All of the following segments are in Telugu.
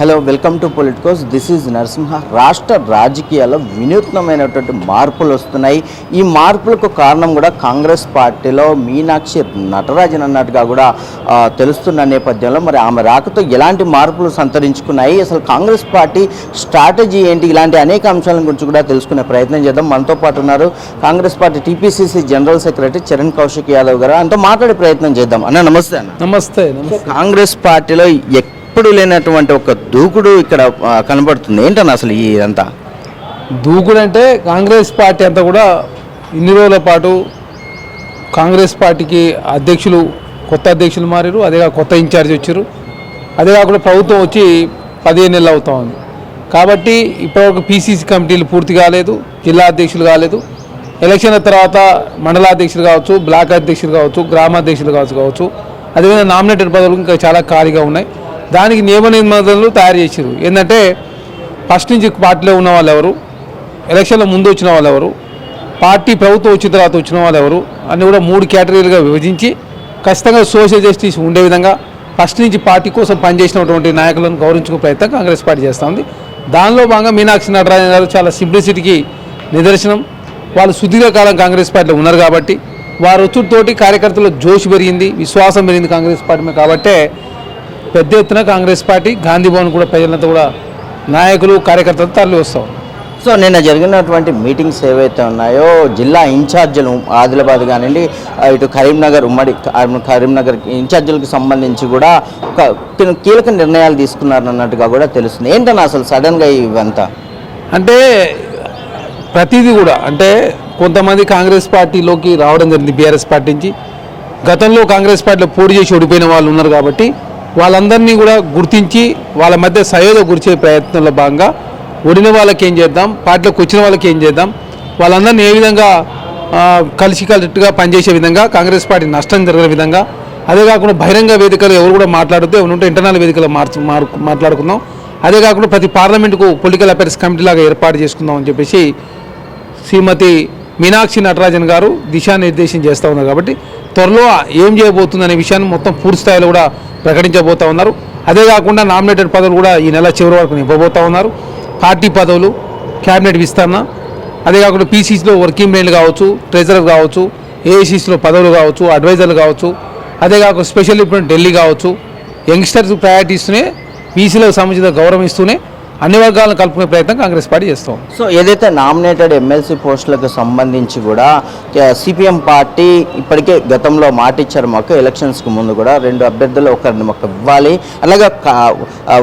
Hello welcome to Politicos this is Narasimha రాష్ట్ర రాజకీయాల్లో వినూత్నమైనటువంటి మార్పులు వస్తున్నాయి. ఈ మార్పులకు కారణం కూడా కాంగ్రెస్ పార్టీలో మీనాక్షి నటరాజన్ అన్నట్టుగా కూడా తెలుస్తున్న నేపథ్యంలో మరి ఆమె రాకతో ఎలాంటి మార్పులు సంతరించుకున్నాయి? అసలు కాంగ్రెస్ పార్టీ స్ట్రాటజీ ఏంటి? ఇలాంటి అనేక అంశాల గురించి కూడా తెలుసుకునే ప్రయత్నం చేద్దాం. మనతో పాటు ఉన్నారు Congress party TPCC general secretary Charan Kaushik Yadav గారు. అంతా మాట్లాడే ప్రయత్నం చేద్దాం. అన్న నమస్తే అన్న. నమస్తే నమస్తే. కాంగ్రెస్ పార్టీలో ఎప్పుడు లేనటువంటి ఒక దూకుడు ఇక్కడ కనబడుతుంది. ఏంటన్నా అసలు ఈ ఇదంతా? దూకుడు అంటే కాంగ్రెస్ పార్టీ అంతా కూడా ఇన్ని రోజుల పాటు కాంగ్రెస్ పార్టీకి అధ్యక్షులు కొత్త అధ్యక్షులు మారారు. అదే కొత్త ఇన్ఛార్జ్ వచ్చారు. అదే కాకుండా ప్రభుత్వం వచ్చి పదిహేను నెలలు అవుతా ఉంది. కాబట్టి ఇప్పటివరకు పీసీసీ కమిటీలు పూర్తి కాలేదు జిల్లా అధ్యక్షులు కాలేదు. ఎలక్షన్ తర్వాత మండలాధ్యక్షులు కావచ్చు బ్లాక్ అధ్యక్షులు కావచ్చు గ్రామాధ్యక్షులు కావచ్చు కావచ్చు. అదేవిధంగా నామినేటెడ్ పదవులు ఇంకా చాలా ఖాళీగా ఉన్నాయి. దానికి నియమ నిబంధనలు తయారు చేసారు ఏంటంటే ఫస్ట్ నుంచి పార్టీలో ఉన్న వాళ్ళు ఎవరు ఎలక్షన్ల ముందు వచ్చిన వాళ్ళు ఎవరు పార్టీ ప్రభుత్వం వచ్చిన తర్వాత వచ్చిన వాళ్ళు ఎవరు అన్నీ కూడా మూడు కేటగిరీలుగా విభజించి ఖచ్చితంగా సోషల్ జస్టిస్ ఉండే విధంగా ఫస్ట్ నుంచి పార్టీ కోసం పనిచేసినటువంటి నాయకులను గౌరవించుకునే ప్రయత్నం కాంగ్రెస్ పార్టీ చేస్తూ ఉంది. దానిలో భాగంగా మీనాక్షి నటరాజన్ గారు చాలా సింప్లిసిటీకి నిదర్శనం. వాళ్ళు సుదీర్ఘకాలం కాంగ్రెస్ పార్టీలో ఉన్నారు కాబట్టి వారు వచ్చుతోటి కార్యకర్తలు జోష్ పెరిగింది విశ్వాసం పెరిగింది కాంగ్రెస్ పార్టీ మీద కాబట్టే పెద్ద ఎత్తున కాంగ్రెస్ పార్టీ గాంధీ భవన్ కూడా ప్రజలంతా కూడా నాయకులు కార్యకర్తలు తరలి వస్తాం. సో నిన్న జరిగినటువంటి మీటింగ్స్ ఏవైతే ఉన్నాయో జిల్లా ఇన్ఛార్జీలు ఆదిలాబాద్ కానివ్వండి ఇటు కరీంనగర్ ఉమ్మడి కరీంనగర్ ఇన్ఛార్జీలకు సంబంధించి కూడా కీలక నిర్ణయాలు తీసుకున్నారు అన్నట్టుగా కూడా తెలుస్తుంది. ఏంటన్నా అసలు సడన్గా ఇవంతా? అంటే ప్రతిదీ కూడా అంటే కొంతమంది కాంగ్రెస్ పార్టీలోకి రావడం జరిగింది బీఆర్ఎస్ పార్టీ నుంచి. గతంలో కాంగ్రెస్ పార్టీలో పోటీ చేసి ఓడిపోయిన వాళ్ళు ఉన్నారు కాబట్టి వాళ్ళందరినీ కూడా గుర్తించి వాళ్ళ మధ్య సయోధ గురిచే ప్రయత్నంలో భాగంగా ఓడిన వాళ్ళకి ఏం చేద్దాం పార్టీలోకి వచ్చిన వాళ్ళకి ఏం చేద్దాం వాళ్ళందరినీ ఏ విధంగా కలిసి కలిసికట్టుగా పనిచేసే విధంగా కాంగ్రెస్ పార్టీ నష్టం జరిగిన విధంగా అదే కాకుండా బహిరంగ వేదికలు ఎవరు కూడా మాట్లాడద్దు ఎవరు ఉంటే ఇంటర్నల్ వేదికలు మార్చు మాట్లాడుకుందాం. అదే కాకుండా ప్రతి పార్లమెంటుకు పొలిటికల్ అఫైర్స్ కమిటీ లాగా ఏర్పాటు చేసుకుందాం అని చెప్పేసి శ్రీమతి మీనాక్షి నటరాజన్ గారు దిశానిర్దేశం చేస్తూ ఉన్నారు కాబట్టి త్వరలో ఏం చేయబోతుందనే విషయాన్ని మొత్తం పూర్తి స్థాయిలో కూడా ప్రకటించబోతా ఉన్నారు. అదే కాకుండా నామినేటెడ్ పదవులు కూడా ఈ నెల చివరి వరకు నింపబోతా ఉన్నారు. పార్టీ పదవులు క్యాబినెట్ విస్తరణ అదే కాకుండా పీసీసీలో వర్కింగ్ మెయిన్లు కావచ్చు ట్రెజరర్ కావచ్చు ఏఐసీసీలో పదవులు కావచ్చు అడ్వైజర్లు కావచ్చు అదే కాకుండా స్పెషల్ ఇప్పుడు ఢిల్లీ కావచ్చు యంగ్స్టర్స్ ప్రయారిటీస్తూనే బీసీలకు సంబంధించిన గౌరవం ఇస్తూనే అన్ని వర్గాలను కలుపుకునే ప్రయత్నం కాంగ్రెస్ పార్టీ చేస్తాం సో ఏదైతే నామినేటెడ్ ఎమ్మెల్సీ పోస్టులకు సంబంధించి కూడా సిపిఎం పార్టీ ఇప్పటికే గతంలో మాట ఇచ్చారు మాకు ఎలక్షన్స్కి ముందు కూడా రెండు అభ్యర్థులు ఒకరిని మాకు ఇవ్వాలి. అలాగే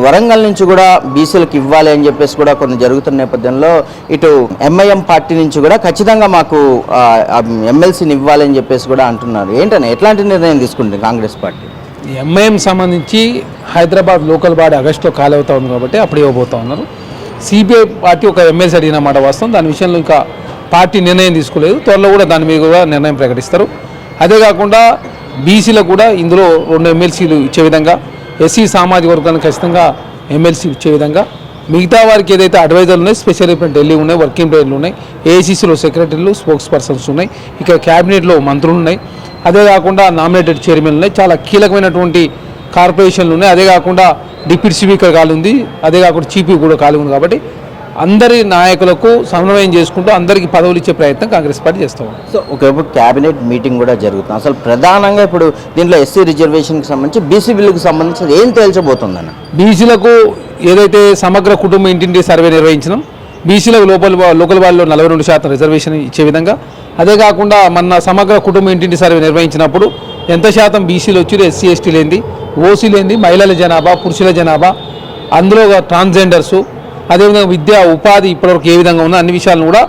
వరంగల్ నుంచి కూడా బీసీలకు ఇవ్వాలి అని చెప్పేసి కూడా కొన్ని జరుగుతున్న నేపథ్యంలో ఇటు ఎంఐఎం పార్టీ నుంచి కూడా ఖచ్చితంగా మాకు ఎమ్మెల్సీని ఇవ్వాలి అని చెప్పేసి కూడా అంటున్నారు. ఏంటనే ఎట్లాంటి నిర్ణయం తీసుకుంటుంది కాంగ్రెస్ పార్టీ? ఎంఐఎం సంబంధించి హైదరాబాద్ లోకల్ బాడీ ఆగస్టులో ఖాళీ అవుతా ఉంది కాబట్టి అప్పుడు ఇవ్వబోతా ఉన్నారు. సిబిఐ పార్టీ ఒక ఎమ్మెల్సీ అడిగిన మాట వాస్తవం. దాని విషయంలో ఇంకా పార్టీ నిర్ణయం తీసుకోలేదు. త్వరలో కూడా దాని మీద కూడా నిర్ణయం ప్రకటిస్తారు. అదే కాకుండా బీసీలకు కూడా ఇందులో రెండు ఎమ్మెల్సీలు ఇచ్చే విధంగా ఎస్సీ సామాజిక వర్గానికి ఖచ్చితంగా ఎమ్మెల్సీ ఇచ్చే విధంగా మిగతా వారికి ఏదైతే అడ్వైజర్లు ఉన్నాయి స్పెషల్ ఇప్పుడు ఢిల్లీ ఉన్నాయి వర్కింగ్ ప్లేయర్లు ఉన్నాయి ఏసీసీలో సెక్రటరీలు స్పోక్స్ పర్సన్స్ ఉన్నాయి ఇక క్యాబినెట్లో మంత్రులు ఉన్నాయి. అదే కాకుండా నామినేటెడ్ చైర్మన్ ఉన్నాయి. చాలా కీలకమైనటువంటి కార్పొరేషన్లు ఉన్నాయి. అదే కాకుండా డిప్యూటీ స్పీకర్ ఖాళీ ఉంది. అదే కాకుండా చీపీ కూడా కాలి ఉంది కాబట్టి అందరి నాయకులకు సమన్వయం చేసుకుంటూ అందరికీ పదవులు ఇచ్చే ప్రయత్నం కాంగ్రెస్ పార్టీ చేస్తాం సో ఒకప్పుడు క్యాబినెట్ మీటింగ్ కూడా జరుగుతుంది. అసలు ప్రధానంగా ఇప్పుడు దీంట్లో ఎస్సీ రిజర్వేషన్కి సంబంధించి బీసీ బిల్లుకి సంబంధించి ఏం తేల్చబోతుందన్న? బీసీలకు ఏదైతే సమగ్ర కుటుంబ ఇంటింటి సర్వే నిర్వహించినాం బీసీలకు లోపల లోకల్ వాళ్ళలో నలభై రెండు శాతం రిజర్వేషన్ ఇచ్చే విధంగా అదే కాకుండా మన సమగ్ర కుటుంబ ఇంటింటి సర్వే నిర్వహించినప్పుడు ఎంత శాతం బీసీలు వచ్చి ఎస్సీ ఎస్టీ లేనిది ఓసీ లేనిది మహిళల జనాభా పురుషుల జనాభా అందులో ట్రాన్స్జెండర్సు అదేవిధంగా విద్య ఉపాధి ఇప్పటివరకు ఏ విధంగా ఉందో అన్ని విషయాలను కూడా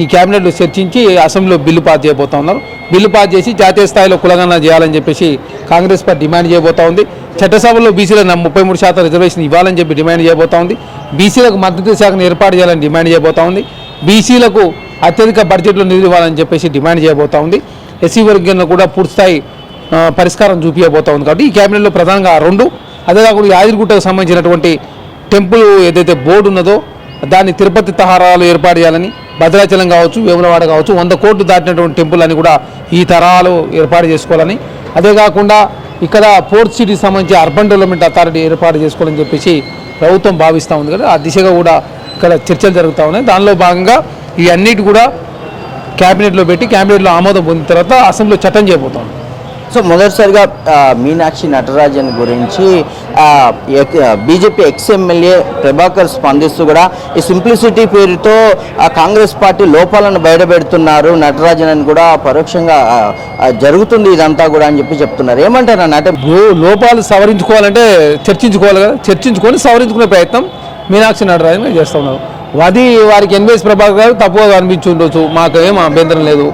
ఈ క్యాబినెట్లో చర్చించి అసెంబ్లీలో బిల్లు పాస్ చేయబోతా ఉన్నారు. బిల్లు పాస్ చేసి జాతీయ స్థాయిలో కులగణన చేయాలని చెప్పేసి కాంగ్రెస్ పార్టీ డిమాండ్ చేయబోతా ఉంది. చట్టసభలో బీసీలకు ముప్పై మూడు శాతం రిజర్వేషన్ ఇవ్వాలని చెప్పి డిమాండ్ చేయబోతా ఉంది. బీసీలకు మద్దతు శాఖను ఏర్పాటు చేయాలని డిమాండ్ చేయబోతా ఉంది. బీసీలకు అత్యధిక బడ్జెట్లో నిధులు ఇవ్వాలని చెప్పేసి డిమాండ్ చేయబోతా ఉంది. ఎస్సీ వర్గంలో కూడా పూర్తిస్థాయి పరిష్కారం చూపించబోతా ఉంది. కాబట్టి ఈ క్యాబినెట్లో ప్రధానంగా రెండు అదే కాకుండా యాదగిరిగుట్టకు సంబంధించినటువంటి టెంపుల్ ఏదైతే బోర్డు ఉన్నదో దాన్ని తిరుపతి తహారాలు ఏర్పాటు చేయాలని భద్రాచలం కావచ్చు వేములవాడ కావచ్చు వంద కోట్లు దాటినటువంటి టెంపుల్ అని కూడా ఈ తరాలు ఏర్పాటు చేసుకోవాలని. అదే కాకుండా ఇక్కడ పోర్ట్ సిటీకి సంబంధించి అర్బన్ డెవలప్మెంట్ అథారిటీ ఏర్పాటు చేసుకోవాలని చెప్పేసి ప్రభుత్వం భావిస్తూ ఉంది కదా. ఆ దిశగా కూడా ఇక్కడ చర్చలు జరుగుతూ ఉన్నాయి. దానిలో భాగంగా ఈ అన్నిటి కూడా క్యాబినెట్లో పెట్టి క్యాబినెట్లో ఆమోదం పొందిన తర్వాత అసెంబ్లీలో చట్టం చేయబోతాం సో మొదటిసారిగా మీనాక్షి నటరాజన్ గురించి బీజేపీ ఎక్స్ఎమ్మెల్యే ప్రభాకర్ స్పందిస్తూ కూడా ఈ సింప్లిసిటీ పేరుతో ఆ, కాంగ్రెస్ పార్టీ లోపాలను బయటపెడుతున్నారు నటరాజన్ అని కూడా పరోక్షంగా జరుగుతుంది ఇదంతా కూడా అని చెప్పి చెప్తున్నారు. ఏమంటారు అన్న అంటే లోపాలు సవరించుకోవాలంటే చర్చించుకోవాలి కదా. చర్చించుకొని సవరించుకునే ప్రయత్నం మీనాక్షి నటరాజన్ చేస్తున్నారు చేస్తూ ఉన్నారు. అది వారికి ఎన్వీఎస్ ప్రభాకర్ గారు తప్పుగా అనిపించి ఉండొచ్చు. మాకు ఏం అభ్యంతరం లేదు.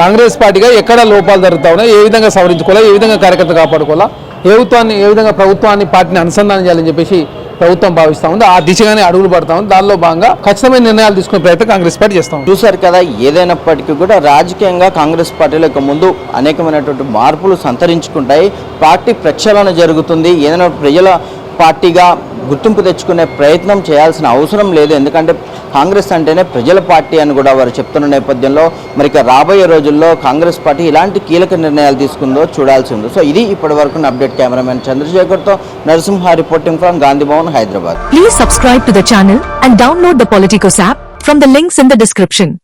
కాంగ్రెస్ పార్టీగా ఎక్కడ లోపాలు జరుగుతా ఉన్నాయి ఏ విధంగా సవరించుకోవాలా ఏ విధంగా కార్యకర్త కాపాడుకోవాలా ప్రభుత్వాన్ని ఏ విధంగా ప్రభుత్వాన్ని పార్టీని అనుసంధానం చేయాలని చెప్పేసి ప్రభుత్వం భావిస్తూ ఉంది. ఆ దిశగానే అడుగులు పడతా ఉంది. దానిలో భాగంగా ఖచ్చితమైన నిర్ణయాలు తీసుకునే ప్రయత్నం కాంగ్రెస్ పార్టీ చేస్తాం చూసారు కదా ఏదైనప్పటికీ కూడా రాజకీయంగా కాంగ్రెస్ పార్టీలో ముందు అనేకమైనటువంటి మార్పులు సంతరించుకుంటాయి. పార్టీ ప్రక్షాళన జరుగుతుంది. ఏదైనా ప్రజల పార్టీగా గుర్తింపు తెచ్చుకునే ప్రయత్నం చేయాల్సిన అవసరం లేదు. ఎందుకంటే కాంగ్రెస్ అంటేనే ప్రజల పార్టీ అని కూడా వారు చెప్తున్న నేపథ్యంలో మరి రాబోయే రోజుల్లో కాంగ్రెస్ పార్టీ ఇలాంటి కీలక నిర్ణయాలు తీసుకుందో చూడాల్సి ఉంది. సో ఇది ఇప్పటి వరకు update cameraman చంద్రశేఖర్తో Narasimha reporting from Gandhi Bhavan Hyderabad. Please subscribe to the channel and download the Politicos app from the links in the description